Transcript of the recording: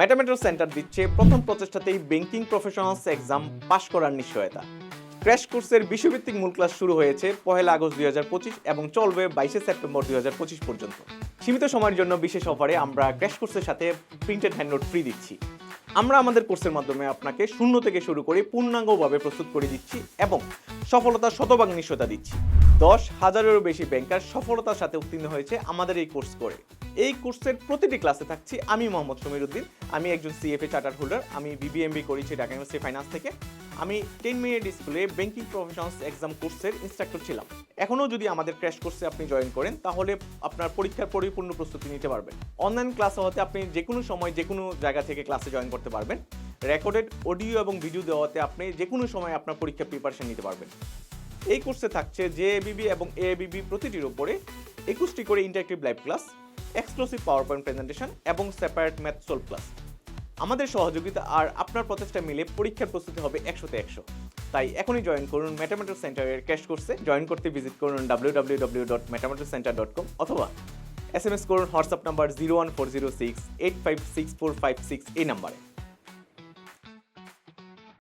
ম্যাটামেট্রো centre দিচ্ছে প্রথম প্রচেষ্টাতেই ব্যাংকিং প্রফেশনালস এক্সাম পাশ করার নিশ্চয়তা। ক্র্যাশ কোর্সের বিশ্বভিত্তিক মূল ক্লাস শুরু হয়েছে পহেলা আগস্ট দুই হাজার পঁচিশ এবং চলবে বাইশে সেপ্টেম্বর দুই হাজার পঁচিশ পর্যন্ত। সীমিত সময়ের জন্য বিশেষ অফারে আমরা ক্র্যাশ কোর্সের সাথে প্রিন্টেড হ্যান্ডনোট ফ্রি দিচ্ছি। আমরা আমাদের কোর্সের মাধ্যমে আপনাকে শূন্য থেকে শুরু করে পূর্ণাঙ্গভাবে প্রস্তুত করে দিচ্ছি এবং সফলতার শতভাগ নিশ্চয়তা দিচ্ছি। দশ হাজারেরও বেশি ব্যাংকার সফলতার সাথে উত্তীর্ণ হয়েছে আমাদের এই কোর্স করে। এই কোর্সের প্রতিটি ক্লাসে থাকছি আমি মোহাম্মদ সমীর উদ্দিন আমি একজন সিএফএ চার্টার হোল্ডার আমি বিবিএমবি করেছি ঢাকা ইউনিভার্সিটি ফাইন্যান্স থেকে। আমি টেন মিনিট স্কুলে ব্যাংকিং প্রফেশনালস এক্সাম কোর্সের ইনস্ট্রাক্টর ছিলাম। এখনও যদি আমাদের ক্র্যাশ কোর্সে আপনি জয়েন করেন, তাহলে আপনার পরীক্ষার পরিপূর্ণ প্রস্তুতি নিতে পারবেন। অনলাইন ক্লাসে হতে আপনি যে কোনো সময় যে কোনো জায়গা থেকে ক্লাসে জয়েন করতে পারবেন। রেকর্ডেড অডিও এবং ভিডিও দেওয়াতে আপনি যে কোনো সময় আপনার পরীক্ষার প্রিপারেশন নিতে পারবেন। এই কোর্সে থাকছে জেএবিবি এবং এ এবিবি প্রতিটির উপরে একুশটি করে interactive live class exclusive power point presentation এবং সেপারেট ম্যাথ সোল ক্লাস আমাদের সহযোগিতা আর আপনার প্রচেষ্টা মিলে পরীক্ষার প্রস্তুতি হবে একশোতে একশো। তাই এখনই জয়েন করুন ম্যাথামেটিক্স সেন্টারের ক্যাশ কোর্সে জয়েন করতে ভিজিট করুন W W W dot mathematics centre dot com অথবা এস এম এস করুন WhatsApp number zero one four zero six eight five six four five six এই নাম্বারে